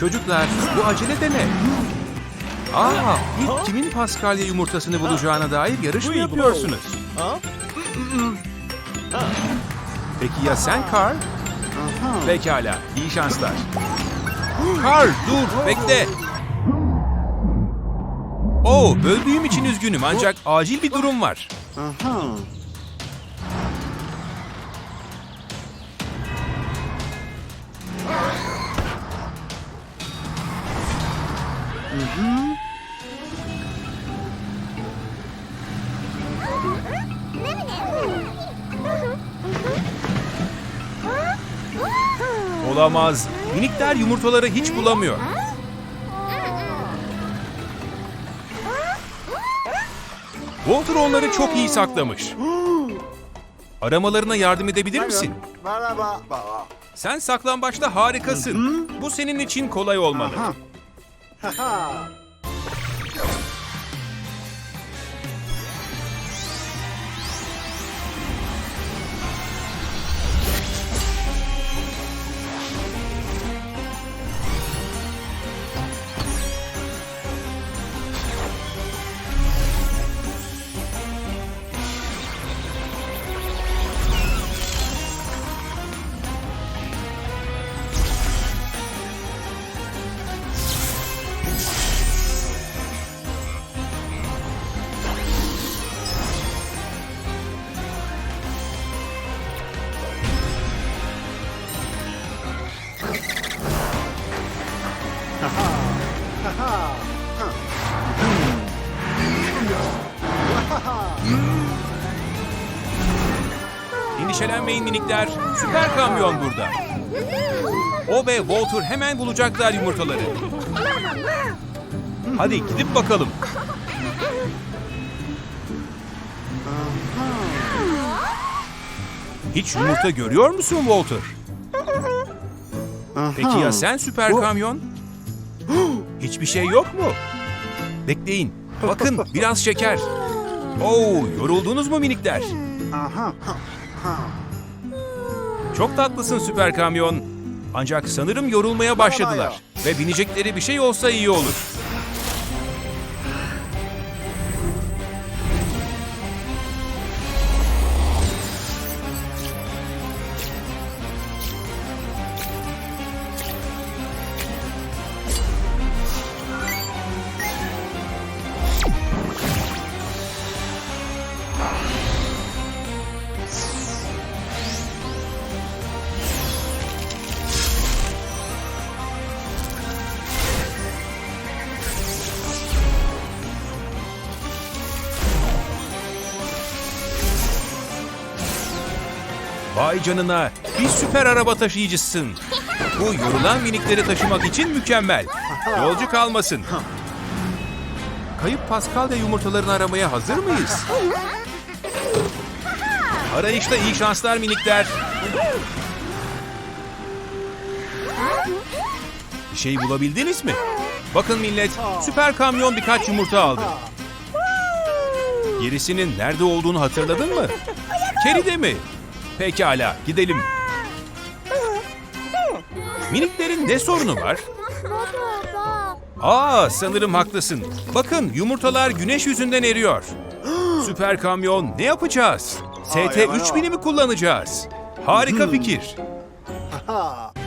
Çocuklar bu acele de ne? Aa, ilk kimin Paskalya yumurtasını bulacağına dair yarış mı yapıyorsunuz? Peki ya sen Carl? Pekala, iyi şanslar. Carl dur, bekle. Oo, böldüğüm için üzgünüm ancak acil bir durum var. Olamaz. Minikler yumurtaları hiç bulamıyor. Walter onları çok iyi saklamış. Aramalarına yardım edebilir misin? Merhaba. Sen saklambaçta harikasın. Bu senin için kolay olmalı. 哈哈。Endişelenmeyin minikler. Süper kamyon burada. O ve Walter hemen bulacaklar yumurtaları. Hadi gidip bakalım. Hiç yumurta görüyor musun Walter? Peki ya sen süper kamyon? Hiçbir şey yok mu? Bekleyin. Bakın biraz şeker. Oo, yoruldunuz mu minikler? Çok tatlısın süper kamyon. Ancak sanırım yorulmaya başladılar. Ve binecekleri bir şey olsa iyi olur. Vay canına, bir süper araba taşıyıcısın. Bu yorulan minikleri taşımak için mükemmel. Yolcu kalmasın. Kayıp Pascal ve yumurtalarını aramaya hazır mıyız? Arayışta iyi şanslar minikler. Bir şey bulabildiniz mi? Bakın millet, süper kamyon birkaç yumurta aldı. Gerisinin nerede olduğunu hatırladın mı? Keride mi? Pekala, gidelim. Miniklerin ne sorunu var? Aa, sanırım haklısın. Bakın, yumurtalar güneş yüzünden eriyor. Süper kamyon, ne yapacağız? ST 3000'i mi kullanacağız? Harika fikir.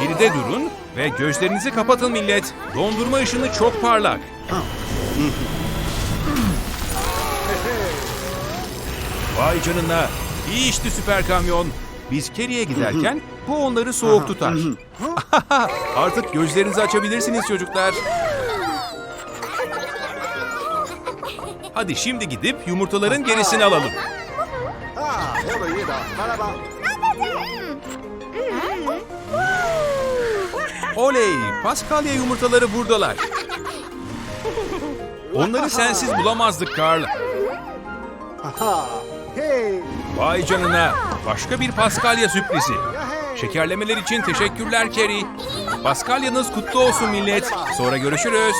Geride durun ve gözlerinizi kapatın millet. Dondurma ışını çok parlak. Vay canına. İyi işte süper kamyon. Biz Kerry'e giderken bu onları soğuk tutar. Artık gözlerinizi açabilirsiniz çocuklar. Hadi şimdi gidip yumurtaların gerisini alalım. Oley! Paskalya yumurtaları buradalar. Onları sensiz bulamazdık Karl. Vay canına. Başka bir Paskalya sürprizi. Şekerlemeler için teşekkürler Kerry. Paskalyanız kutlu olsun millet. Sonra görüşürüz.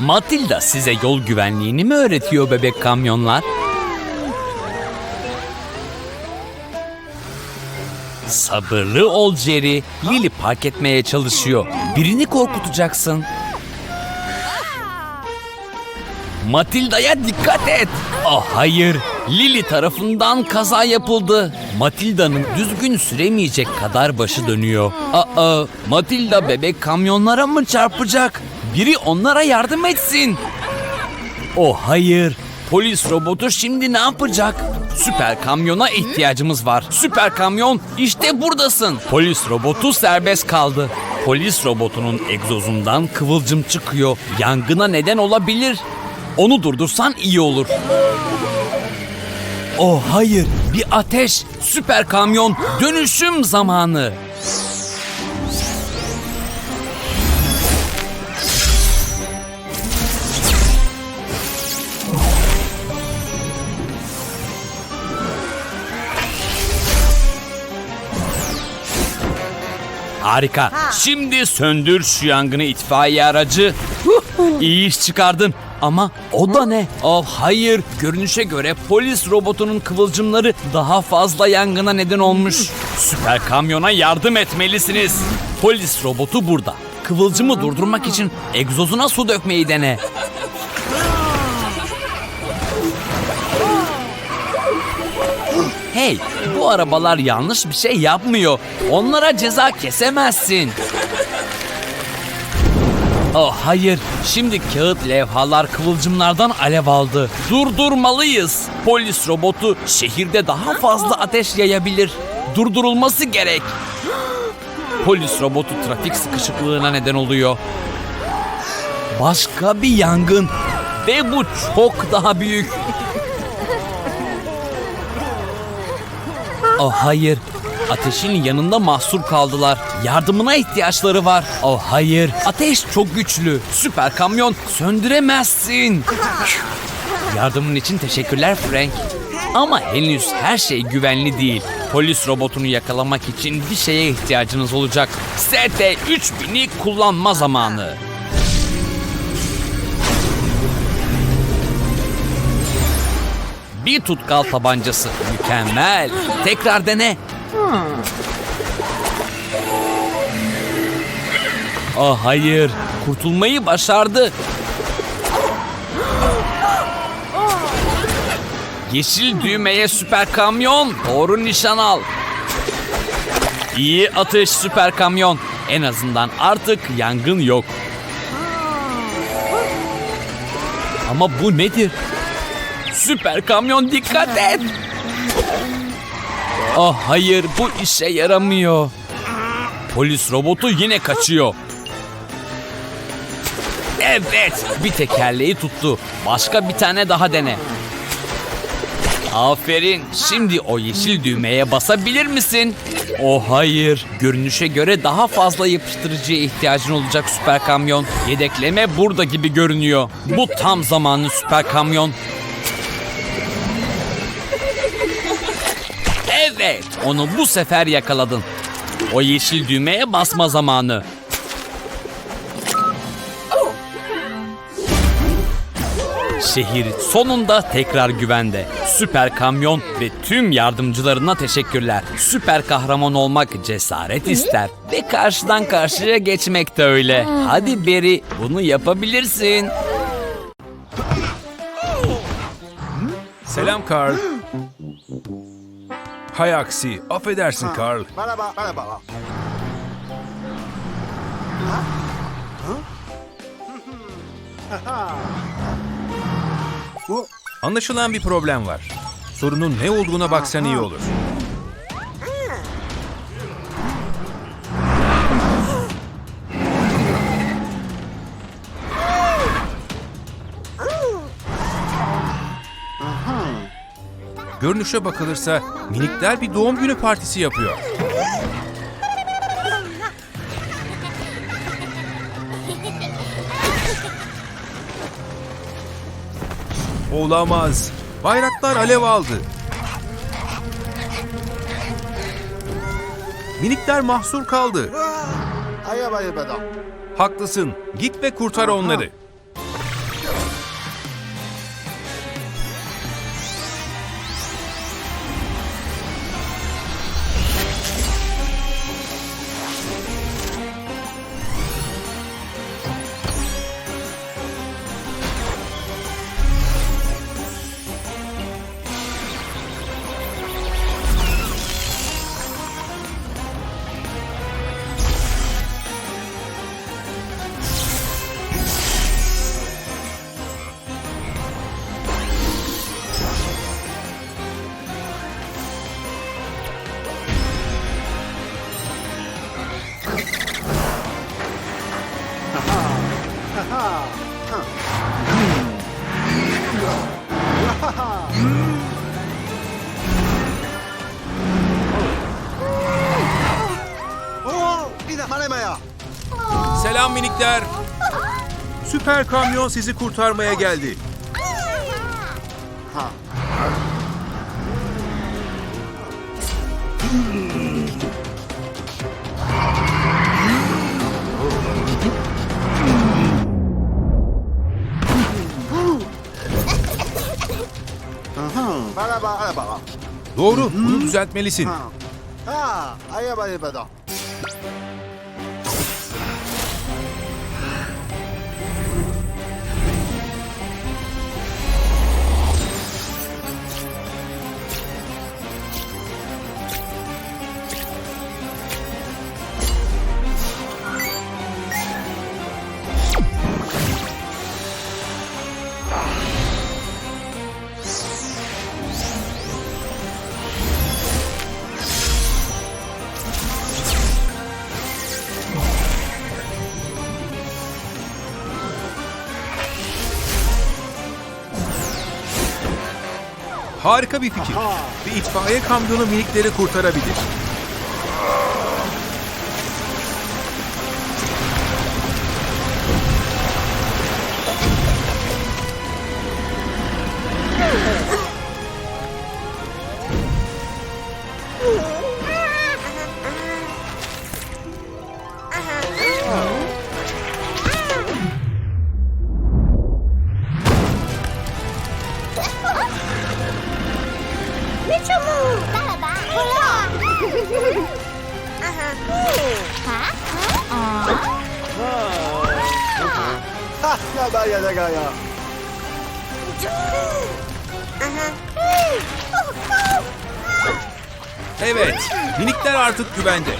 Matilda size yol güvenliğini mi öğretiyor bebek kamyonlar? Sabırlı ol Jerry. Lily park etmeye çalışıyor. Birini korkutacaksın. Matilda'ya dikkat et. Ah hayır. Lily tarafından kaza yapıldı. Matilda'nın düzgün süremeyecek kadar başı dönüyor. Aa, Matilda bebek kamyonlara mı çarpacak? Biri onlara yardım etsin. Oh hayır. Polis robotu şimdi ne yapacak? Süper kamyona ihtiyacımız var. Süper kamyon işte buradasın. Polis robotu serbest kaldı. Polis robotunun egzozundan kıvılcım çıkıyor. Yangına neden olabilir. Onu durdursan iyi olur. Oh hayır bir ateş. Süper kamyon dönüşüm zamanı. Harika. Şimdi söndür şu yangını itfaiye aracı. İyi iş çıkardın. Ama o da ne? Oh hayır. Görünüşe göre polis robotunun kıvılcımları daha fazla yangına neden olmuş. Süper kamyona yardım etmelisiniz. Polis robotu burada. Kıvılcımı durdurmak için egzozuna su dökmeyi dene. Hey, bu arabalar yanlış bir şey yapmıyor. Onlara ceza kesemezsin. Oh hayır, şimdi kağıt levhalar kıvılcımlardan alev aldı. Durdurmalıyız. Polis robotu şehirde daha fazla ateş yayabilir. Durdurulması gerek. Polis robotu trafik sıkışıklığına neden oluyor. Başka bir yangın. Ve bu çok daha büyük. Oh hayır. Ateşin yanında mahsur kaldılar. Yardımına ihtiyaçları var. Oh hayır. Ateş çok güçlü. Süper kamyon söndüremezsin. Yardımın için teşekkürler Frank. Ama henüz her şey güvenli değil. Polis robotunu yakalamak için bir şeye ihtiyacınız olacak. ST-3000'i kullanma zamanı. Bir tutkal tabancası. Mükemmel. Tekrar dene. Ah hayır. Kurtulmayı başardı. Yeşil düğmeye süper kamyon. Doğru nişan al. İyi atış süper kamyon. En azından artık yangın yok. Ama bu nedir? Süper kamyon dikkat et. Oh hayır bu işe yaramıyor. Polis robotu yine kaçıyor. Evet bir tekerleği tuttu. Başka bir tane daha dene. Aferin. Şimdi o yeşil düğmeye basabilir misin? Oh hayır. Görünüşe göre daha fazla yapıştırıcıya ihtiyacın olacak süper kamyon. Yedekleme burada gibi görünüyor. Bu tam zamanı süper kamyon. Evet, onu bu sefer yakaladın. O yeşil düğmeye basma zamanı. Şehir sonunda tekrar güvende. Süper kamyon ve tüm yardımcılarına teşekkürler. Süper kahraman olmak cesaret ister ve karşıdan karşıya geçmek de öyle. Hadi Beri, bunu yapabilirsin. Selam Carl. Hay aksi. Affedersin Carl. Merhaba. Merhaba. Bu Anlaşılan bir problem var. Sorunun ne olduğuna baksan iyi olur. Görünüşe bakılırsa minikler bir doğum günü partisi yapıyor. Olamaz. Bayraklar alev aldı. Minikler mahsur kaldı. Haklısın. Git ve kurtar onları. Selam minikler. Süper kamyon sizi kurtarmaya geldi. Doğru, bunu düzeltmelisin. Ha. Ha, ayaba ayaba. Harika bir fikir. Bir itfaiye kamyonu minikleri kurtarabilir. Güvende.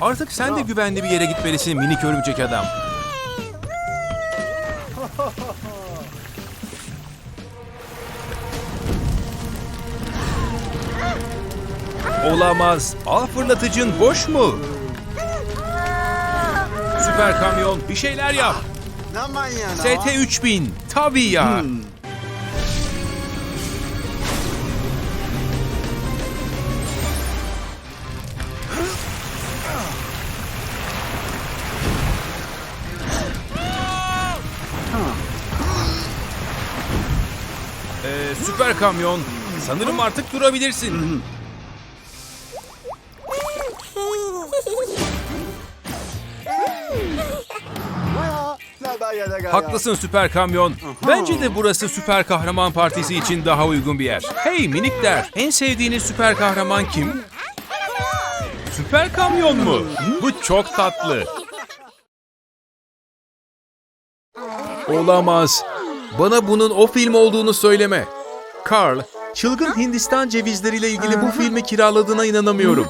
Artık sen de güvenli bir yere gitmelisin minik örümcek adam. Olamaz. Ağ fırlatıcın boş mu? Süper kamyon bir şeyler yap. Naman yana. ST 3000 tabii ya. Ee, süper kamyon. Sanırım artık durabilirsin. Haklısın süper kamyon. Bence de burası süper kahraman partisi için daha uygun bir yer. Hey minikler, en sevdiğiniz süper kahraman kim? Süper kamyon mu? Bu çok tatlı. Olamaz. Bana bunun o film olduğunu söyleme. Carl, çılgın Hindistan cevizleriyle ilgili bu filmi kiraladığına inanamıyorum.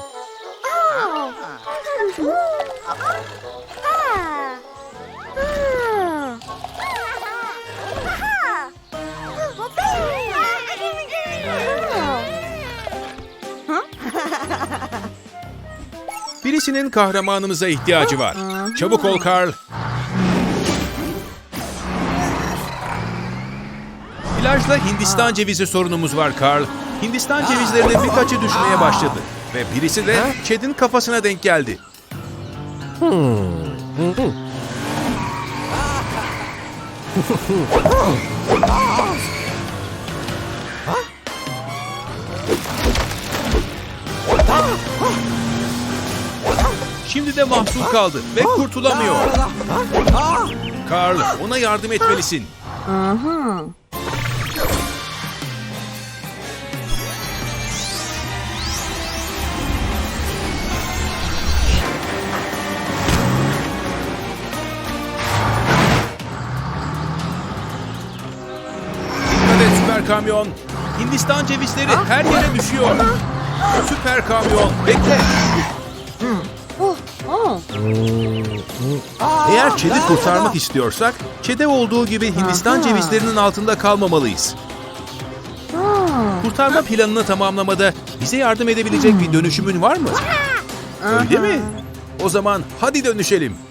Birisinin kahramanımıza ihtiyacı var. Çabuk ol Carl. Plajda Hindistan cevizi sorunumuz var Carl. Hindistan cevizlerinin birkaçı düşmeye başladı. Ve birisi de Chad'in kafasına denk geldi. Şimdi de mahsur kaldı ve kurtulamıyor. Carl, ona yardım etmelisin. Dikkat kamyon. Hindistan cevizleri her yere düşüyor. Süper kamyon, bekle. Eğer Çed'i kurtarmak istiyorsak, Çed'e olduğu gibi Hindistan cevizlerinin altında kalmamalıyız. Kurtarma planını tamamlamada bize yardım edebilecek bir dönüşümün var mı? Öyle mi? O zaman hadi dönüşelim.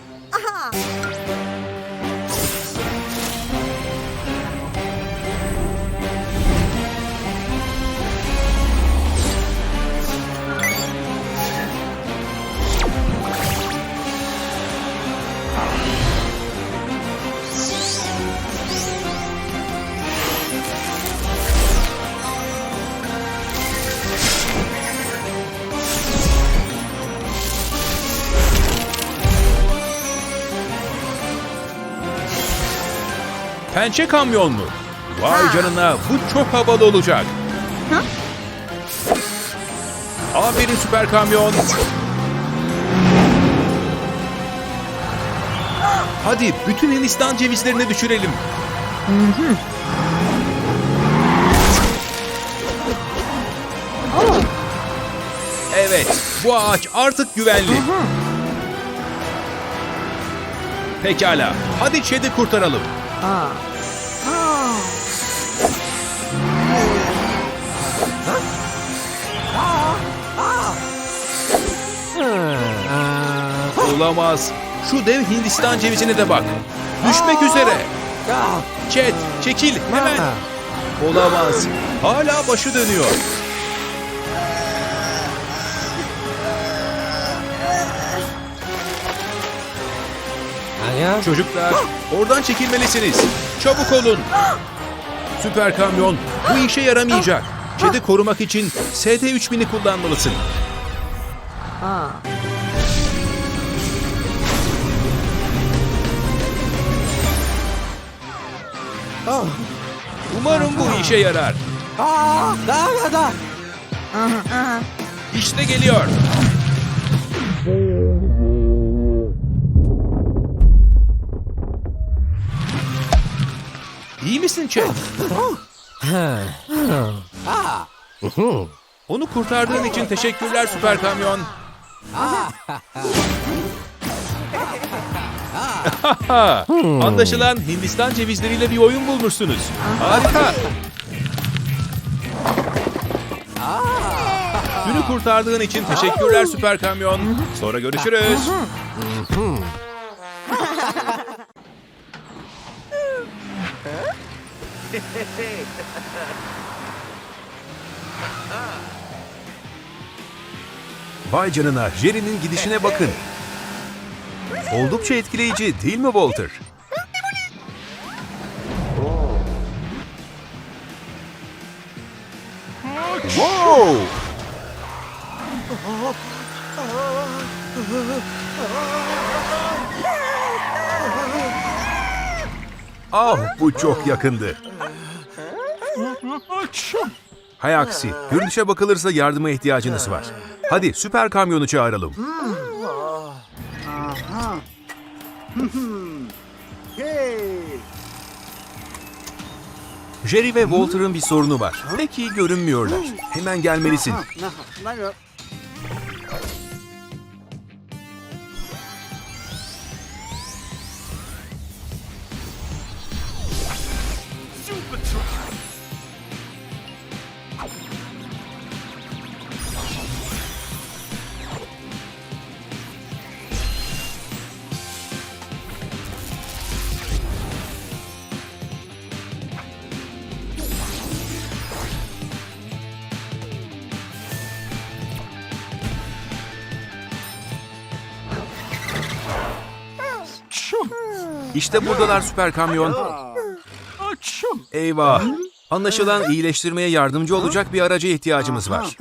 Pençe kamyon mu? Vay canına bu çok havalı olacak. Aferin süper kamyon. Hadi bütün Hindistan cevizlerini düşürelim. Evet, bu ağaç artık güvenli. Pekala, hadi Çed'i kurtaralım. Olamaz. Şu dev Hindistan cevizine de bak. Düşmek üzere. Çet, çekil hemen. Olamaz. Hala başı dönüyor. Çocuklar, oradan çekilmelisiniz. Çabuk olun. Süper kamyon, bu işe yaramayacak. Çet'i korumak için ST-3000'i kullanmalısın. Umarım bu işe yarar. İşte geliyor. İyi misin Chet? Onu kurtardığın için teşekkürler süper kamyon. Anlaşılan Hindistan cevizleriyle bir oyun bulmuşsunuz. Harika. Günü kurtardığın için teşekkürler süper kamyon. Sonra görüşürüz. Vay canına, Jerry'nin gidişine bakın. Oldukça etkileyici değil mi Walter? Wow! Ah bu çok yakındı. Hay aksi, görünüşe bakılırsa yardıma ihtiyacınız var. Hadi süper kamyonu çağıralım. Jerry ve Walter'ın bir sorunu var. Pek iyi görünmüyorlar. Hemen gelmelisin. İşte buradalar süper kamyon. Eyvah. Anlaşılan iyileştirmeye yardımcı olacak bir araca ihtiyacımız var.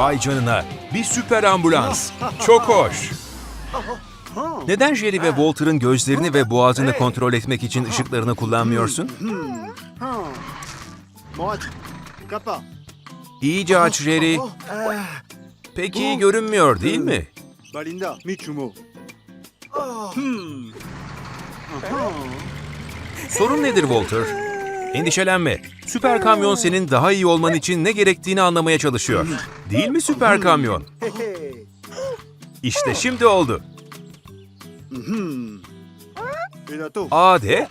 Vay canına. Bir süper ambulans. Çok hoş. Neden Jerry ve Walter'ın gözlerini ve boğazını kontrol etmek için ışıklarını kullanmıyorsun? İyice aç Jerry. Pek iyi görünmüyor değil mi? Sorun nedir Walter? Endişelenme. Süper kamyon senin daha iyi olman için ne gerektiğini anlamaya çalışıyor. Değil mi süper kamyon? İşte şimdi oldu. A de.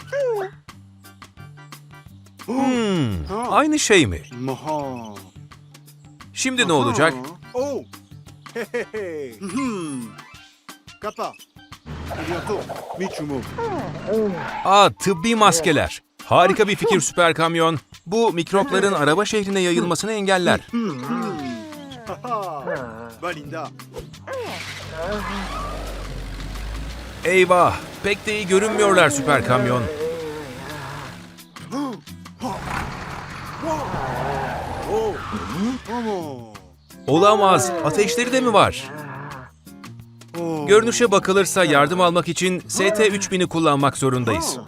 Hmm, aynı şey mi? Şimdi ne olacak? Aa tıbbi maskeler. Harika bir fikir süper kamyon. Bu mikropların araba şehrine yayılmasını engeller. Eyvah! Pek de iyi görünmüyorlar süper kamyon. Olamaz. Ateşleri de mi var? Görünüşe bakılırsa yardım almak için ST-3000'i kullanmak zorundayız.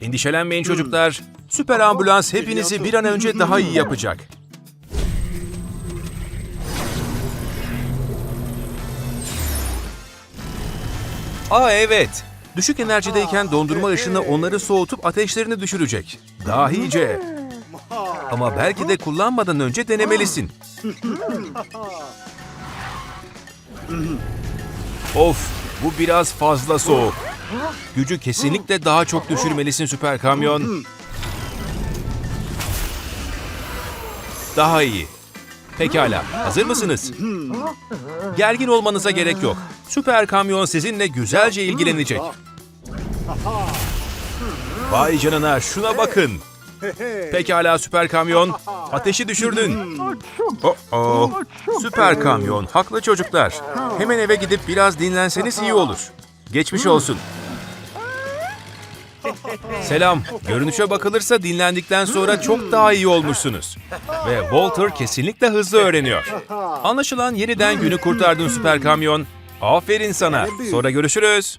Endişelenmeyin çocuklar. Süper ambulans hepinizi bir an önce daha iyi yapacak. Aa evet. Düşük enerjideyken dondurma ışını onları soğutup ateşlerini düşürecek. Dahice. Ama belki de kullanmadan önce denemelisin. Of, bu biraz fazla soğuk. Gücü kesinlikle daha çok düşürmelisin süper kamyon. Daha iyi. Pekala, hazır mısınız? Gergin olmanıza gerek yok. Süper kamyon sizinle güzelce ilgilenecek. Vay canına, şuna bakın. Pekala süper kamyon, ateşi düşürdün. Oh Süper kamyon, haklı çocuklar. Hemen eve gidip biraz dinlenseniz iyi olur. Geçmiş olsun. Selam. Görünüşe bakılırsa dinlendikten sonra çok daha iyi olmuşsunuz. Ve Walter kesinlikle hızlı öğreniyor. Anlaşılan yeniden günü kurtardın süper kamyon. Aferin sana. Sonra görüşürüz.